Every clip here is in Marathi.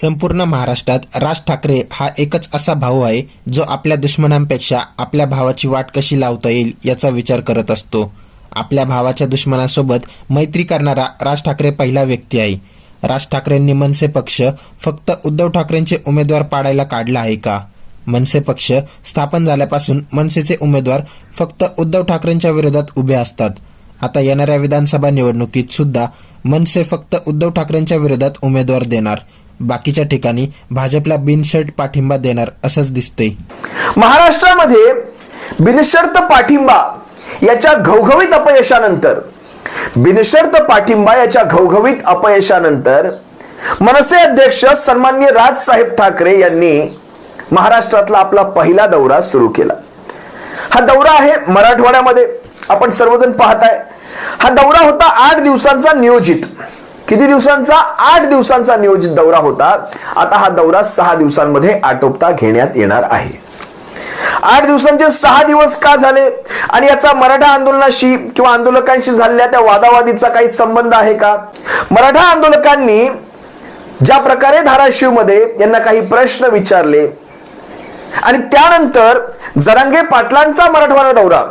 संपूर्ण महाराष्ट्रात राज ठाकरे हा एकच असा भाऊ आहे जो आपल्या दुश्मनांपेक्षा आपल्या भावाची वाट कशी लावता येईल याचा विचार करत असतो. आपल्या भावाच्या दुश्मनासोबत मैत्री करणारा राज ठाकरे पहिला व्यक्ती आहे. राज ठाकरेंनी मनसे पक्ष फक्त उद्धव ठाकरेंचे उमेदवार पाडायला काढला आहे का? मनसे पक्ष स्थापन झाल्यापासून मनसेचे उमेदवार फक्त उद्धव ठाकरेंच्या विरोधात उभे असतात. आता येणाऱ्या विधानसभा निवडणुकीत सुद्धा मनसे फक्त उद्धव ठाकरेंच्या विरोधात उमेदवार देणार. बाकीच्या ठिकाणी भाजपला बिनशर्ट पाठिंबा देणार असंच दिसते महाराष्ट्रामध्ये बिनशर्त पाठिंबा याच्या घवघवीत अपयशानंतर बिनशर्त पाठिंबा याच्या घवघवीत अपयशानंतर मनसे अध्यक्ष सन्मान्य राजसाहेब ठाकरे यांनी महाराष्ट्रातला आपला पहिला दौरा सुरू केला. हा दौरा आहे मराठवाड्यामध्ये. आपण सर्वजण पाहताय. हा दौरा होता आठ दिवसांचा नियोजित. किती दिवसांचा? आठ दिवसांचा नियोजित दौरा होता. आता हा दौरा सहा दिवसांमध्ये आटोपता घेण्यात येणार आहे. आठ दिवसांचे सहा दिवस का झाले? आणि याचा मराठा आंदोलनाशी किंवा आंदोलकांशी झालेल्या त्या वादावादीचा काही संबंध आहे का? मराठा आंदोलकांनी ज्या प्रकारे धाराशिवमध्ये यांना काही प्रश्न विचारले आणि त्यानंतर जरांगे पाटलांचा मराठवाडा दौरा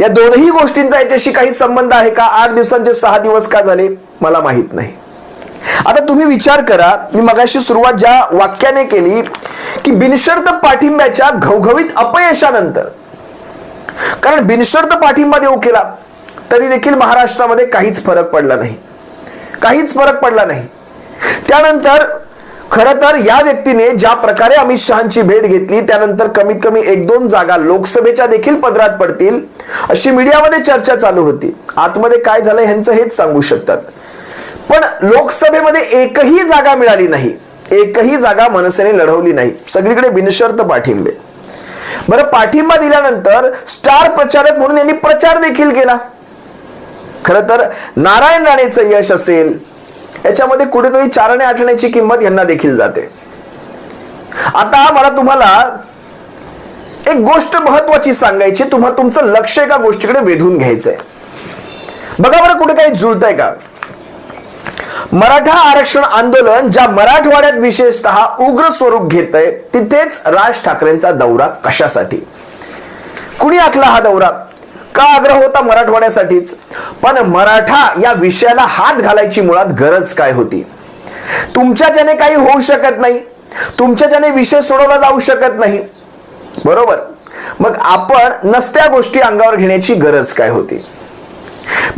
या दोनही गोष्टींचा याच्याशी काही संबंध आहे का? आठ दिवसांचे सहा दिवस का झाले? मला माहीत नाही. आता तुम्ही विचार करा मी मगाशी सुरुवात ज्या वाक्याने केली की बिनशर्त पाठिंब्याच्या घवघवीत अपयशानंतर. कारण बिनशर्त पाठिंबा देऊ केला तरी देखील महाराष्ट्रामध्ये काहीच फरक पडला नाही. काहीच फरक पडला नाही. त्यानंतर खर तर या व्यक्तीने ज्या प्रकारे अमित शहाची भेट घेतली त्यानंतर कमीत कमी एक दोन जागा लोकसभेच्या देखील पदरात पडतील अशी मीडियामध्ये चर्चा चालू होती. आतमध्ये काय झालं ह्यांचं हेच सांगू शकतात. पण लोकसभेमध्ये एकही जागा मिळाली नाही. एकही जागा मनसेने लढवली नाही. सगळीकडे बिनशर्त पाठिंबे. बरं पाठिंबा दिल्यानंतर स्टार प्रचारक म्हणून यांनी प्रचार देखील केला. खर तर नारायण राणेचं यश असेल याच्यामध्ये कुठेतरी चारणे आठवण्याची किंमत यांना देखील जाते. आता मला तुम्हाला एक गोष्ट महत्वाची सांगायची तुम्हाला तुमचं लक्ष एका गोष्टीकडे वेधून घ्यायचंय. बघा बरं कुठे काही जुळतंय का? मराठा आरक्षण आंदोलन ज्या मराठवाड्यात विशेषतः उग्र स्वरूप घेत आहे तिथेच राज ठाकरेंचा दौरा कशासाठी? कुणी आखला हा दौरा? का आग्रह होता मराठवाड्यासाठीच? पण मराठा या विषयाला हात घालायची मुळात गरज काय होती? तुमच्याच्याने काही होऊ शकत नाही तुमच्याच्याने विषय सोडवला जाऊ शकत नाही. बरोबर? मग आपण नसत्या गोष्टी अंगावर घेण्याची गरज काय होती?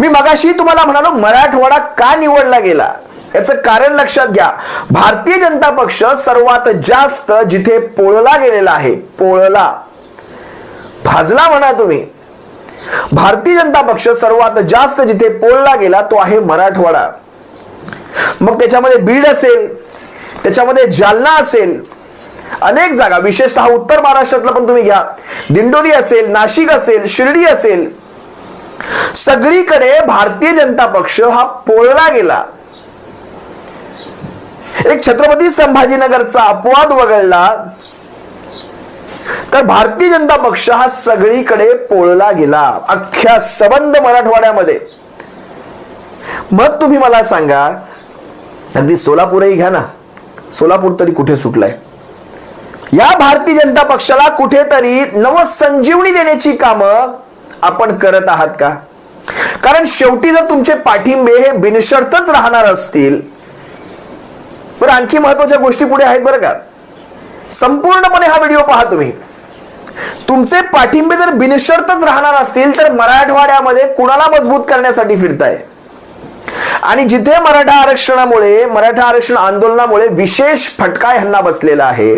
मी मगाशी तुम्हाला म्हणालो मराठवाडा का निवडला गेला? याचं कारण लक्षात घ्या. भारतीय जनता पक्ष सर्वात जास्त जिथे पोळला गेलेला आहे पोळला. भाजला म्हणा तुम्ही. भारतीय जनता पक्ष सर्वात जास्त जिथे पोळला गेला तो आहे मराठवाडा. मग त्याच्यामध्ये बीड असेल त्याच्यामध्ये जालना असेल अनेक जागा विशेषतः उत्तर महाराष्ट्रातलं पण तुम्ही घ्या. दिंडोरी असेल नाशिक असेल शिर्डी असेल सगळीकडे भारतीय जनता पक्ष हा पोळला गेला. एक छत्रपती संभाजीनगरचा अपवाद वगळला तर भारतीय जनता पक्ष हा सगळीकडे पोळला गेला. अख्ख्या सबंध मराठवाड्यामध्ये. मग तुम्ही मला सांगा अगदी सोलापूरही घ्या ना. सोलापूर तरी कुठे सुटलाय? या भारतीय जनता पक्षाला कुठेतरी नवसंजीवनी देण्याची कामं आपण करत आहात का? कारण शेवटी जर तुमचे पाठिंबे हे बिनशर्तच राहणार असतील बरं आणखी महत्त्वाच्या गोष्टी पुढे आहेत बरं का. संपूर्णपणे हा व्हिडिओ पहा तुम्ही. तुमचे पाठिंबे जर बिनशर्तच राहणार असतील तर मराठवाड्यामध्ये कुणाला मजबूत करण्यासाठी फिरताय? आणि जिथे मराठा आरक्षणामुळे मराठा आरक्षण आंदोलनामुळे विशेष फटका ह्यांना बसलेला आहे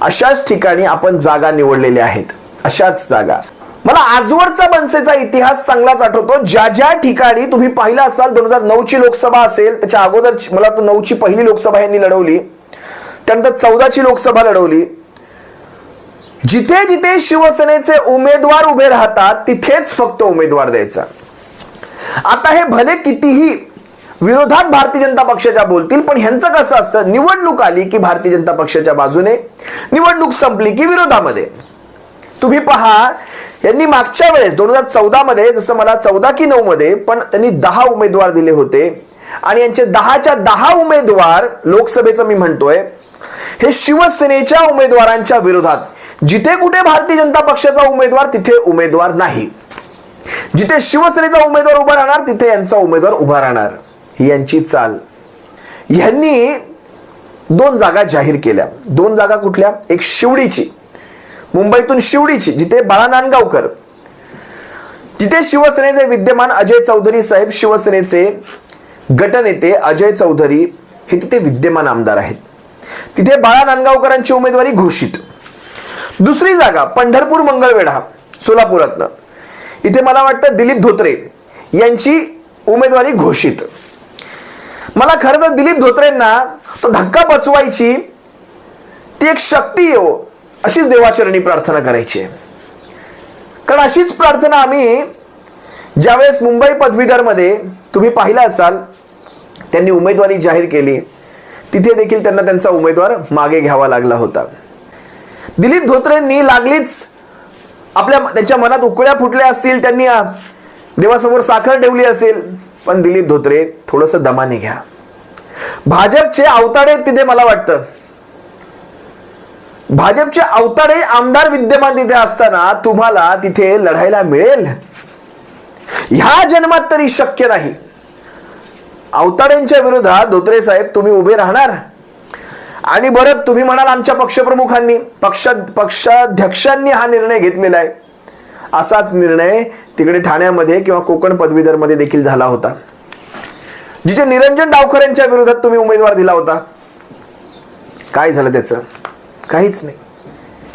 अशाच ठिकाणी आपण जागा निवडलेल्या आहेत. अशाच जागा. मला आजवरचा मनसेचा इतिहास चांगलाच आठवतो. ज्या ज्या ठिकाणी तुम्ही पाहिलं असाल दोन हजार नऊ ची लोकसभा असेल त्याच्या अगोदर मला तो नऊ ची पहिली लोकसभा यांनी लढवली. त्यानंतर चौदाची लोकसभा लढवली. जिथे जिथे शिवसेनेचे उमेदवार उभे राहतात तिथेच फक्त उमेदवार द्यायचा. आता हे भले कितीही विरोधात भारतीय जनता पक्षाच्या बोलतील पण ह्यांचं कसं असतं? निवडणूक आली की भारतीय जनता पक्षाच्या बाजूने निवडणूक संपली की विरोधामध्ये. तुम्ही पहा यांनी मागच्या वेळेस दोन हजार चौदामध्ये जसं मला चौदा की नऊमध्ये पण त्यांनी दहा उमेदवार दिले होते. आणि यांचे दहाच्या दहा उमेदवार लोकसभेचं मी म्हणतोय हे शिवसेनेच्या उमेदवारांच्या विरोधात. जिथे कुठे भारतीय जनता पक्षाचा उमेदवार तिथे उमेदवार नाही. जिथे शिवसेनेचा उमेदवार उभा राहणार तिथे यांचा उमेदवार उभा राहणार. ही यांची चाल. यांनी दोन जागा जाहीर केल्या. दोन जागा कुठल्या? एक शिवडीची. मुंबईतून शिवडीची जिथे बाळा नांदगावकर. जिथे शिवसेनेचे विद्यमान अजय चौधरी साहेब शिवसेनेचे गटनेते अजय चौधरी हे तिथे विद्यमान आमदार आहेत. तिथे बाळा नांदगावकरांची उमेदवारी घोषित. दुसरी जागा पंढरपूर मंगळवेढा सोलापुरातनं. इथे मला वाटतं दिलीप धोत्रे यांची उमेदवारी घोषित. मला खरं तर दिलीप धोत्रेंना तो धक्का पचवायची ती एक शक्ती येऊ अशीच देवाचरणी प्रार्थना करायची आहे. कारण अशीच प्रार्थना आम्ही ज्यावेळेस मुंबई पदवीधरमध्ये तुम्ही पाहिला असाल त्यांनी उमेदवारी जाहीर केली. तिथे देखील त्यांना त्यांचा उमेदवार मागे घ्यावा लागला होता. दिलीप धोत्रेंनी लागलीच आपल्या त्यांच्या मनात उकळ्या फुटल्या असतील त्यांनी देवासमोर साखर ठेवली असेल पण दिलीप धोत्रे थोडस दमाने घ्या. भाजपचे अवताडे तिथे मला वाटतं भाजपचे अवताडे आमदार विद्यमान तिथे असताना तुम्हाला तिथे लढायला मिळेल. ह्या जन्मात तरी शक्य नाही. अवताड्यांच्या विरोधात धोत्रे साहेब तुम्ही उभे राहणार. आणि बरं तुम्ही म्हणाल आमच्या पक्षप्रमुखांनी पक्ष पक्षाध्यक्षांनी हा निर्णय घेतलेला आहे. असाच निर्णय तिकडे ठाण्यामध्ये किंवा कोकण पदवीधरमध्ये देखील झाला होता. जिथे निरंजन डावकर यांच्या विरोधात तुम्ही उमेदवार दिला होता. काय झालं त्याचं? काहीच नाही.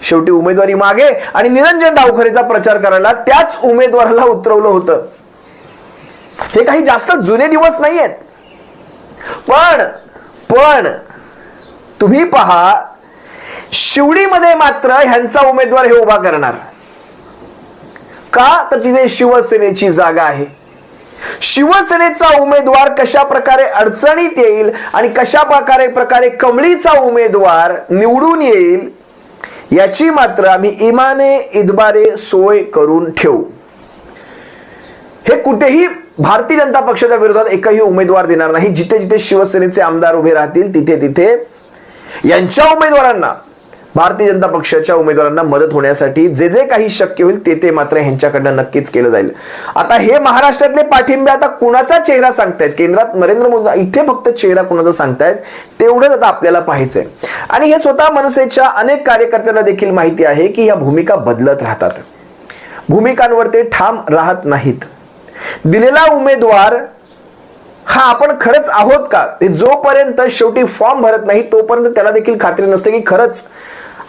शेवटी उमेदवारी मागे आणि निरंजन डावखरेचा प्रचार करायला त्याच उमेदवाराला उतरवलं होतं. हे काही जास्त जुने दिवस नाही आहेत पण पण तुम्ही पहा शिवडीमध्ये मात्र ह्यांचा उमेदवार हे उभा करणार. का? तर तिथे शिवसेनेची जागा आहे. शिवसेनेचा उमेदवार कशा प्रकारे अडचणीत येईल आणि कशा प्रकारे प्रकारे कमळीचा उमेदवार निवडून येईल याची मात्र आम्ही इमाने इदबारे सोय करून ठेवू. हे कुठेही भारतीय जनता पक्षाच्या विरोधात एकही उमेदवार देणार नाही. जिथे जिथे शिवसेनेचे आमदार उभे राहतील तिथे तिथे यांच्या उमेदवारांना भारतीय जनता पक्षाच्या उमेदवारांना मदत होण्यासाठी जे जे काही शक्य होईल ते ते मात्र ह्यांच्याकडनं नक्कीच केलं जाईल. आता हे महाराष्ट्रातले पाठिंबे आता कुणाचा चेहरा सांगतायत? केंद्रात नरेंद्र मोदी इथे फक्त चेहरा कुणाचा सांगतायत? तेवढंच आता आपल्याला पाहायचंय. आणि हे स्वतः मनसेच्या अनेक कार्यकर्त्यांना देखील माहिती आहे की ह्या भूमिका बदलत राहतात. भूमिकांवर ते ठाम राहत नाहीत. दिलेला उमेदवार हा आपण खरंच आहोत का? ते जोपर्यंत शेवटी फॉर्म भरत नाही तोपर्यंत त्याला देखील खात्री नसते की खरंच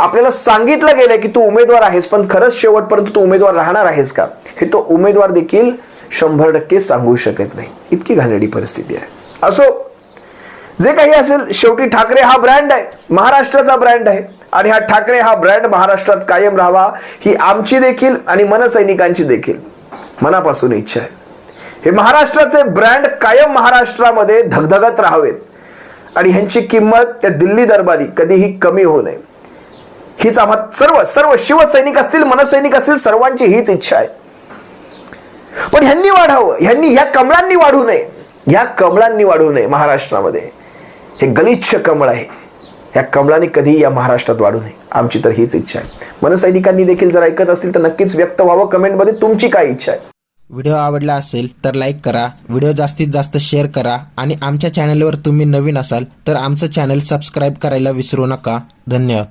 आपल्याला सांगितलं गेलं की तू उमेदवार आहेस पण खरंच शेवटपर्यंत तू उमेदवार राहणार आहेस का? हे तो उमेदवार देखील शंभर टक्के सांगू शकत नाही. इतकी घाणेरडी परिस्थिती आहे. असो जे काही असेल शेवटी ठाकरे हा ब्रँड आहे महाराष्ट्राचा ब्रँड आहे. आणि हा ठाकरे हा ब्रँड महाराष्ट्रात कायम राहावा ही आमची देखील आणि मनसैनिकांची देखील मनापासून इच्छा आहे. हे महाराष्ट्राचे ब्रँड कायम महाराष्ट्रामध्ये धगधगत राहावेत. आणि ह्यांची किंमत त्या दिल्ली दरबारी कधीही कमी होऊ नये. हीच आम्हा सर्व सर्व शिवसैनिक असतील मनसैनिक असतील सर्वांची हीच इच्छा आहे. पण ह्यांनी वाढावं. ह्यांनी ह्या कमळांनी वाढू नये. ह्या कमळांनी वाढू नये महाराष्ट्रामध्ये. हे गलिच्छ कमळ आहे. ह्या कमळांनी कधीही या महाराष्ट्रात वाढू नये. आमची तर हीच इच्छा आहे. मनसैनिकांनी देखील जर ऐकत असतील तर नक्कीच व्यक्त व्हावं. कमेंटमध्ये तुमची काय इच्छा आहे? व्हिडिओ आवडला असेल तर लाईक करा. व्हिडिओ जास्तीत जास्त शेअर करा. आणि आमच्या चॅनलवर तुम्ही नवीन असाल तर आमचं चॅनल सबस्क्राईब करायला विसरू नका. धन्यवाद.